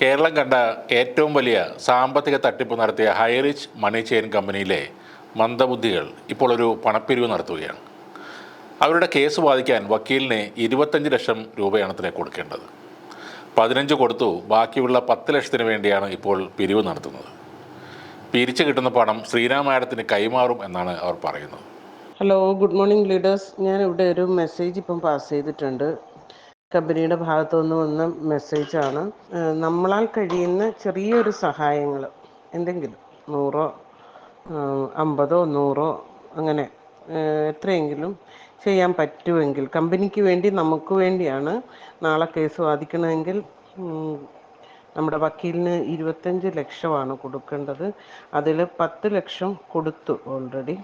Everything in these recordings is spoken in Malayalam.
കേരളം കണ്ട ഏറ്റവും വലിയ സാമ്പത്തിക തട്ടിപ്പ് നടത്തിയ ഹൈറിച്ച് മണി ചെയിൻ കമ്പനിയിലെ മന്ദബുദ്ധികൾ ഇപ്പോൾ ഒരു പണപ്പിരിവ് നടത്തുകയാണ്. അവരുടെ കേസ് വാദിക്കാൻ വക്കീലിന് ഇരുപത്തഞ്ച് ലക്ഷം രൂപയാണ് അത്രേ കൊടുക്കേണ്ടത്. പതിനഞ്ച് കൊടുത്തു ബാക്കിയുള്ള പത്ത് ലക്ഷത്തിന് വേണ്ടിയാണ് ഇപ്പോൾ പിരിവ് നടത്തുന്നത്. പിരിച്ചു കിട്ടുന്ന പണം ശ്രീരാം മാഡത്തിന് കൈമാറും എന്നാണ് അവർ പറയുന്നത്. ഹലോ ഗുഡ് മോർണിംഗ് ലീഡേഴ്സ് ഞാൻ ഇവിടെ ഒരു മെസ്സേജ് ഇപ്പം പാസ് ചെയ്തിട്ടുണ്ട്. കമ്പനിയുടെ ഭാഗത്തു നിന്ന് വന്ന മെസ്സേജാണ് നമ്മളാൽ കഴിയുന്ന ചെറിയൊരു സഹായങ്ങൾ എന്തെങ്കിലും നൂറോ അമ്പതോ നൂറോ അങ്ങനെ എത്രയെങ്കിലും ചെയ്യാൻ പറ്റുമെങ്കിൽ കമ്പനിക്ക് വേണ്ടി നമുക്ക് വേണ്ടിയാണ് നാളെ കേസ് വാദിക്കണമെങ്കിൽ നമ്മുടെ വക്കീലിന് ഇരുപത്തഞ്ച് ലക്ഷമാണ് കൊടുക്കേണ്ടത്. അതിൽ പത്ത് ലക്ഷം കൊടുത്തു ഓൾറെഡി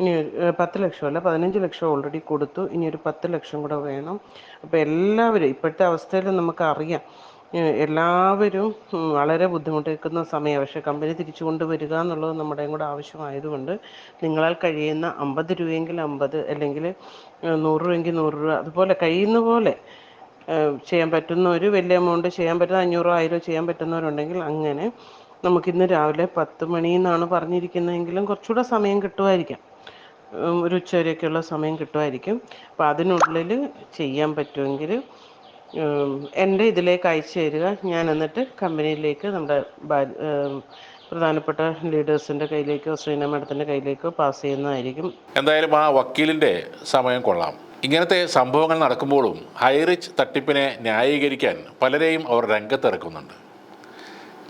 ഇനി പത്ത് ലക്ഷമല്ല പതിനഞ്ച് ലക്ഷം ഓൾറെഡി കൊടുത്തു. ഇനി ഒരു പത്ത് ലക്ഷം കൂടെ വേണം. അപ്പോൾ എല്ലാവരും ഇപ്പോഴത്തെ അവസ്ഥയിൽ നമുക്കറിയാം എല്ലാവരും വളരെ ബുദ്ധിമുട്ടിക്കുന്ന സമയം. പക്ഷേ കമ്പനി തിരിച്ചു കൊണ്ടുവരിക എന്നുള്ളത് നമ്മുടെയും കൂടെ ആവശ്യമായതുകൊണ്ട് നിങ്ങളാൽ കഴിയുന്ന അമ്പത് രൂപയെങ്കിൽ അമ്പത് അല്ലെങ്കിൽ നൂറ് രൂപയെങ്കിൽ നൂറ് രൂപ അതുപോലെ കഴിയുന്ന പോലെ ചെയ്യാൻ പറ്റുന്ന ഒരു വലിയ എമൗണ്ട് ചെയ്യാൻ പറ്റുന്ന അഞ്ഞൂറോ ആയിരോ ചെയ്യാൻ പറ്റുന്നവരുണ്ടെങ്കിൽ അങ്ങനെ നമുക്കിന്ന് രാവിലെ പത്ത് മണിന്നാണ് പറഞ്ഞിരിക്കുന്നതെങ്കിലും കുറച്ചുകൂടെ സമയം കിട്ടുമായിരിക്കാം. ഒരു ഉച്ചവരെയൊക്കെയുള്ള സമയം കിട്ടുമായിരിക്കും. അപ്പോൾ അതിനുള്ളിൽ ചെയ്യാൻ പറ്റുമെങ്കിൽ എന്റെ ഇതിലേക്ക് അയച്ചു തരിക. ഞാൻ എന്നിട്ട് കമ്പനിയിലേക്ക് നമ്മുടെ പ്രധാനപ്പെട്ട ലീഡേഴ്സിന്റെ കയ്യിലേക്കോ ശ്രീന മാഡത്തിന്റെ കയ്യിലേക്കോ പാസ് ചെയ്യുന്നതായിരിക്കും. എന്തായാലും ആ വക്കീലിന്റെ സമയം കൊള്ളാം. ഇങ്ങനത്തെ സംഭവങ്ങൾ നടക്കുമ്പോഴും ഹൈറിച്ച് തട്ടിപ്പിനെ ന്യായീകരിക്കാൻ പലരെയും അവർ രംഗത്തിറക്കുന്നുണ്ട്.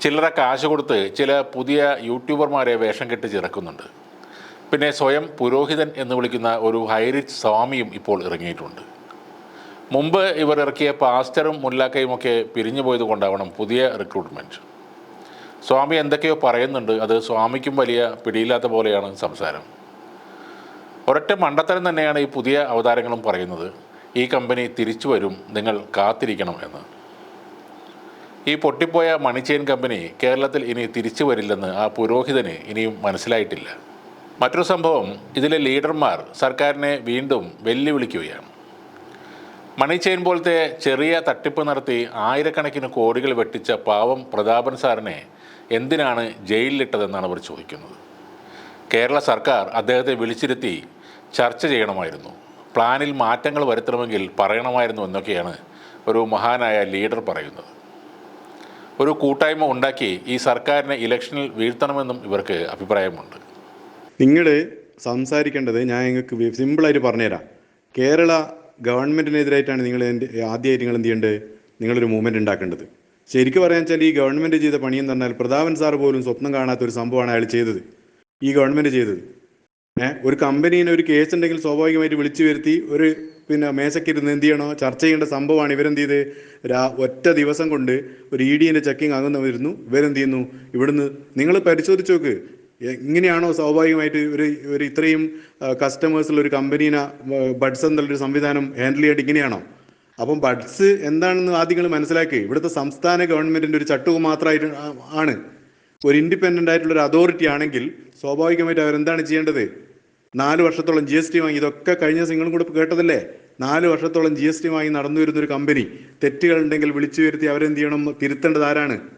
ചിലരെ കാശ് കൊടുത്ത് ചില പുതിയ യൂട്യൂബർമാരെ വേഷം കെട്ടി ചിറക്കുന്നുണ്ട്. പിന്നെ സ്വയം പുരോഹിതൻ എന്ന് വിളിക്കുന്ന ഒരു ഹൈറിച്ച് സ്വാമിയും ഇപ്പോൾ ഇറങ്ങിയിട്ടുണ്ട്. മുമ്പ് ഇവർ ഇറക്കിയ പാസ്റ്ററും മുല്ലാക്കയും ഒക്കെ പിരിഞ്ഞു പോയത് കൊണ്ടാവണം പുതിയ റിക്രൂട്ട്മെന്റ് സ്വാമി എന്തൊക്കെയോ പറയുന്നുണ്ട്. അത് സ്വാമിക്കും വലിയ പിടിയില്ലാത്ത പോലെയാണ് സംസാരം. ഒരൊറ്റ മണ്ടത്തരം തന്നെയാണ് ഈ പുതിയ അവതാരങ്ങളും പറയുന്നത്. ഈ കമ്പനി തിരിച്ചു വരും നിങ്ങൾ കാത്തിരിക്കണം എന്ന്. ഈ പൊട്ടിപ്പോയ മണിച്ചെയിൻ കമ്പനി കേരളത്തിൽ ഇനി തിരിച്ചു വരില്ലെന്ന് ആ പുരോഹിതന് ഇനിയും മനസ്സിലായിട്ടില്ല. മറ്റൊരു സംഭവം ഇതിലെ ലീഡർമാർ സർക്കാരിനെ വീണ്ടും വെല്ലുവിളിക്കുകയാണ്. മണി ചെയിൻ പോലത്തെ ചെറിയ തട്ടിപ്പ് നടത്തി ആയിരക്കണക്കിന് കോടികൾ വെട്ടിച്ച പാവം പ്രതാപൻ സാറിനെ എന്തിനാണ് ജയിലിലിട്ടതെന്നാണ് അവർ ചോദിക്കുന്നത്. കേരള സർക്കാർ അദ്ദേഹത്തെ വിളിച്ചിരുത്തി ചർച്ച ചെയ്യണമായിരുന്നു. പ്ലാനിൽ മാറ്റങ്ങൾ വരുത്തണമെങ്കിൽ പറയണമായിരുന്നു എന്നൊക്കെയാണ് ഒരു മഹാനായ ലീഡർ പറയുന്നത്. ഒരു കൂട്ടായ്മ ഉണ്ടാക്കി ഈ സർക്കാരിനെ ഇലക്ഷനിൽ വീഴ്ത്തണമെന്നും ഇവർക്ക് അഭിപ്രായമുണ്ട്. നിങ്ങൾ സംസാരിക്കേണ്ടത് ഞാൻ നിങ്ങൾക്ക് സിമ്പിളായിട്ട് പറഞ്ഞുതരാം. കേരള ഗവൺമെന്റിനെതിരായിട്ടാണ് നിങ്ങൾ എന്റെ ആദ്യമായിട്ട് നിങ്ങൾ എന്ത് ചെയ്യേണ്ടത്? നിങ്ങളൊരു മൂവ്മെന്റ് ഉണ്ടാക്കേണ്ടത്. ശരിക്കും പറയാൻ വെച്ചാൽ ഈ ഗവൺമെന്റ് ചെയ്ത പണിയെന്ന് പറഞ്ഞാൽ പ്രതാപൻ സാർ പോലും സ്വപ്നം കാണാത്ത ഒരു സംഭവമാണ് അയാൾ ചെയ്തത്. ഈ ഗവൺമെന്റ് ചെയ്തത്. ഏഹ് ഒരു കമ്പനീനെ ഒരു കേസ് ഉണ്ടെങ്കിൽ സ്വാഭാവികമായിട്ട് വിളിച്ചു വരുത്തി ഒരു പിന്നെ മേശക്കിരുന്ന് എന്ത് ചെയ്യണോ ചർച്ച ചെയ്യേണ്ട സംഭവമാണ് ഇവരെന്ത് ചെയ്ത്? രാ ഒറ്റ ദിവസം കൊണ്ട് ഒരു ഇ ഡിന്റെ ചെക്കിങ് ആകുന്ന വരുന്നു ഇവരെന്ത് ചെയ്യുന്നു? ഇവിടുന്ന് നിങ്ങൾ പരിശോധിച്ച് നോക്ക്. എ- ഇങ്ങനെയാണോ സ്വാഭാവികമായിട്ട് ഒരു ഒരു ഇത്രയും കസ്റ്റമേഴ്സുള്ള ഒരു കമ്പനീനെ ബഡ്സ് എന്നുള്ളൊരു സംവിധാനം ഹാൻഡിൽ ചെയ്യേണ്ട ഇങ്ങനെയാണോ? അപ്പം ബഡ്സ് എന്താണെന്ന് ആദ്യം നിങ്ങൾ മനസ്സിലാക്കി. ഇവിടുത്തെ സംസ്ഥാന ഗവൺമെന്റിന്റെ ഒരു ചട്ടുക മാത്രമായിട്ട് ആണ്. ഒരു ഇൻഡിപെൻഡന്റ് ആയിട്ടുള്ള ഒരു അതോറിറ്റി ആണെങ്കിൽ സ്വാഭാവികമായിട്ട് അവരെന്താണ് ചെയ്യേണ്ടത്? നാല് വർഷത്തോളം ജി എസ് ടി വാങ്ങി. ഇതൊക്കെ കഴിഞ്ഞ നിങ്ങളും കൂടെ കേട്ടതല്ലേ? നാല് വർഷത്തോളം ജി എസ് ടി വാങ്ങി നടന്നു വരുന്ന ഒരു കമ്പനി തെറ്റുകൾ ഉണ്ടെങ്കിൽ വിളിച്ചു വരുത്തി അവരെന്ത് ചെയ്യണം? തിരുത്തേണ്ടത് ആരാണ്?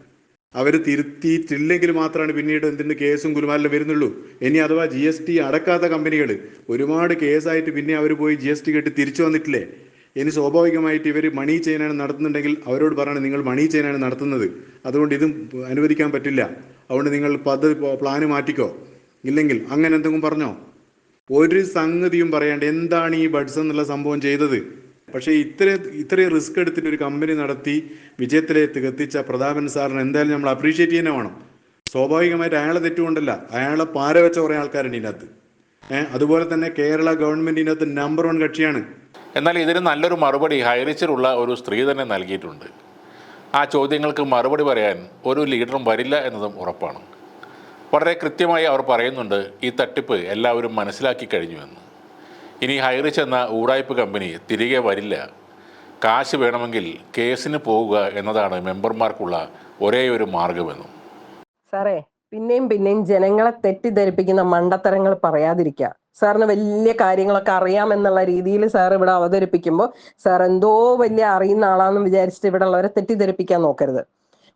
അവർ തിരുത്തിയിട്ടില്ലെങ്കിൽ മാത്രമാണ് പിന്നീട് എന്തിന് കേസും കുലുമാലിലും വരുന്നുള്ളൂ. ഇനി അഥവാ ജി എസ് ടി അടക്കാത്ത കമ്പനികൾ ഒരുപാട് കേസായിട്ട് പിന്നെ അവർ പോയി ജി എസ് ടി കെട്ടി തിരിച്ചു വന്നിട്ടില്ലേ? ഇനി സ്വാഭാവികമായിട്ട് ഇവർ മണി ചെയിനാണ് നടത്തുന്നുണ്ടെങ്കിൽ അവരോട് പറയണം നിങ്ങൾ മണി ചെയിനാണ് നടത്തുന്നത്. അതുകൊണ്ട് ഇതും അനുവദിക്കാൻ പറ്റില്ല. അതുകൊണ്ട് നിങ്ങൾ പദ്ധതി പ്ലാന് മാറ്റിക്കോ. ഇല്ലെങ്കിൽ അങ്ങനെ എന്തെങ്കിലും പറഞ്ഞോ? ഒരു സംഗതിയും പറയാണ്ട് എന്താണ് ഈ ബഡ്സ് എന്നുള്ള സംഭവം ചെയ്തത്? പക്ഷേ ഇത്ര ഇത്രയും റിസ്ക് എടുത്തിട്ട് ഒരു കമ്പനി നടത്തി വിജയത്തിലേക്ക് എത്തിച്ച പ്രതാപൻ സാറിന് എന്തായാലും നമ്മൾ അപ്രീഷിയേറ്റ് ചെയ്യാൻ വേണം. സ്വാഭാവികമായിട്ട് അയാളെ തെറ്റുകൊണ്ടല്ല അയാളെ പാര വെച്ച കുറേ ആൾക്കാരുണ്ട് ഇതിനകത്ത്. അതുപോലെ തന്നെ കേരള ഗവൺമെന്റിനകത്ത് നമ്പർ വൺ കക്ഷിയാണ്. എന്നാൽ ഇതിന് നല്ലൊരു മറുപടി ഹൈറിച്ചിലുള്ള ഒരു സ്ത്രീ തന്നെ നൽകിയിട്ടുണ്ട്. ആ ചോദ്യങ്ങൾക്ക് മറുപടി പറയാൻ ഒരു ലീഡറും വരില്ല എന്നതും ഉറപ്പാണ്. വളരെ കൃത്യമായി അവർ പറയുന്നുണ്ട് ഈ തട്ടിപ്പ് എല്ലാവരും മനസ്സിലാക്കി കഴിഞ്ഞുവെന്ന് ഇനി ഹൈറിച്ച് എന്ന ഊടായ്പ കമ്പനി തിരികെ വരില്ല. കാശ് വേണമെങ്കിൽ കേസിന് പോവുക എന്നതാണ് മെമ്പർമാർക്കുള്ള ഒരേ ഒരു മാർഗമെന്നും. സാറേ പിന്നെയും പിന്നെയും ജനങ്ങളെ തെറ്റിദ്ധരിപ്പിക്കുന്ന മണ്ടത്തരങ്ങൾ പറയാതിരിക്കുക സാറിന് വലിയ കാര്യങ്ങളൊക്കെ അറിയാമെന്നുള്ള രീതിയിൽ സാർ ഇവിടെ അവതരിപ്പിക്കുമ്പോൾ സാർ എന്തോ വലിയ അറിയുന്ന ആളാണെന്ന് വിചാരിച്ചിട്ട് ഇവിടെ ഉള്ളവരെ തെറ്റിദ്ധരിപ്പിക്കാൻ നോക്കരുത്.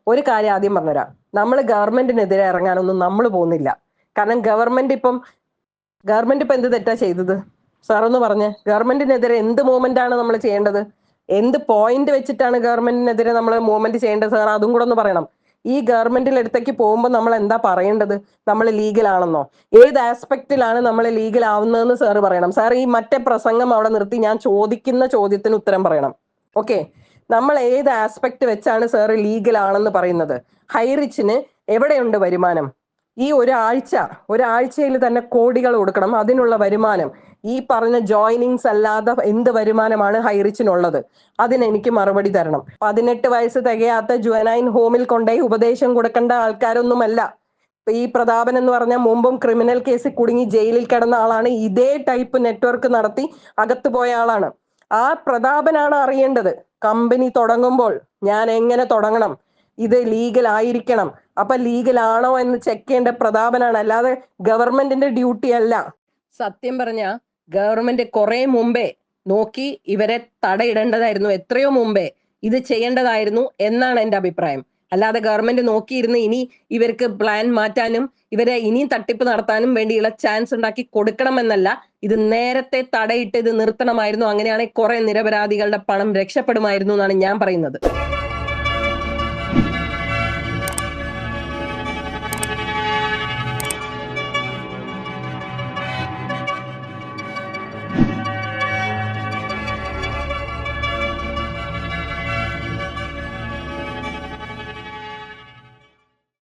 ഒരു കാര്യം ആദ്യം പറഞ്ഞുതരാം. നമ്മൾ ഗവൺമെന്റിനെതിരെ ഇറങ്ങാനൊന്നും നമ്മൾ പോകുന്നില്ല. കാരണം ഗവൺമെന്റ് ഇപ്പം ഗവൺമെന്റ് ഇപ്പം എന്ത് തെറ്റാ ചെയ്തത്? സാർ ഒന്ന് പറഞ്ഞ്. ഗവൺമെന്റിനെതിരെ എന്ത് മൂവ്മെന്റ് ആണ് നമ്മൾ ചെയ്യേണ്ടത്? എന്ത് പോയിന്റ് വെച്ചിട്ടാണ് ഗവൺമെന്റിനെതിരെ നമ്മൾ മൂവ്മെന്റ് ചെയ്യേണ്ടത് സാർ? അതും കൂടെ ഒന്ന് പറയണം. ഈ ഗവൺമെന്റിൽ അടുത്തേക്ക് പോകുമ്പോൾ നമ്മൾ എന്താ പറയേണ്ടത്? നമ്മൾ ലീഗൽ ആണെന്നോ? ഏത് ആസ്പെക്റ്റിലാണ് നമ്മൾ ലീഗൽ ആവുന്നതെന്ന് സാർ പറയണം. സാർ ഈ മറ്റേ പ്രസംഗം അവിടെ നിർത്തി ഞാൻ ചോദിക്കുന്ന ചോദ്യത്തിന് ഉത്തരം പറയണം. ഓക്കെ നമ്മൾ ഏത് ആസ്പെക്ട് വെച്ചാണ് സാർ ലീഗൽ ആണെന്ന് പറയുന്നത്? ഹൈറിച്ചിന് എവിടെയുണ്ട് വരുമാനം? ഈ ഒരാഴ്ച ഒരാഴ്ചയിൽ തന്നെ കോടികൾ കൊടുക്കണം. അതിനുള്ള വരുമാനം ഈ പറഞ്ഞ ജോയിനിങ്സ് അല്ലാതെ എന്ത് വരുമാനമാണ് ഹൈറിച്ചിനുള്ളത്? അതിന് എനിക്ക് മറുപടി തരണം. പതിനെട്ട് വയസ്സ് തികയാത്ത ജുവനൈൻ ഹോമിൽ കൊണ്ടേ ഉപദേശം കൊടുക്കേണ്ട ആൾക്കാരൊന്നുമല്ല. ഈ പ്രതാപൻ എന്ന് പറഞ്ഞ മുമ്പും ക്രിമിനൽ കേസിൽ കുടുങ്ങി ജയിലിൽ കിടന്ന ആളാണ്. ഇതേ ടൈപ്പ് നെറ്റ്വർക്ക് നടത്തി അകത്ത് പോയ ആളാണ്. ആ പ്രതാപനാണ് അറിയേണ്ടത്. കമ്പനി തുടങ്ങുമ്പോൾ ഞാൻ എങ്ങനെ തുടങ്ങണം? ഇത് ലീഗൽ ആയിരിക്കണം. അപ്പൊ ലീഗൽ ആണോ എന്ന് ചെക്ക് ചെയ്യേണ്ട പ്രതാപനാണ്. അല്ലാതെ ഗവൺമെന്റിന്റെ ഡ്യൂട്ടി അല്ല. സത്യം പറഞ്ഞ ഗവൺമെന്റ് കുറെ മുമ്പേ നോക്കി ഇവരെ തടയിടേണ്ടതായിരുന്നു എത്രയോ മുമ്പേ ഇത് ചെയ്യേണ്ടതായിരുന്നു എന്നാണ് എന്റെ അഭിപ്രായം. അല്ലാതെ ഗവൺമെന്റ് നോക്കിയിരുന്ന് ഇനി ഇവർക്ക് പ്ലാൻ മാറ്റാനും ഇവരെ ഇനിയും തട്ടിപ്പ് നടത്താനും വേണ്ടിയുള്ള ചാൻസ് ഉണ്ടാക്കി കൊടുക്കണമെന്നല്ല ഇത് നേരത്തെ തടയിട്ട് ഇത് നിർത്തണമായിരുന്നു അങ്ങനെയാണെങ്കിൽ കുറെ നിരപരാധികളുടെ പണം രക്ഷപ്പെടുമായിരുന്നു എന്നാണ് ഞാൻ പറയുന്നത്.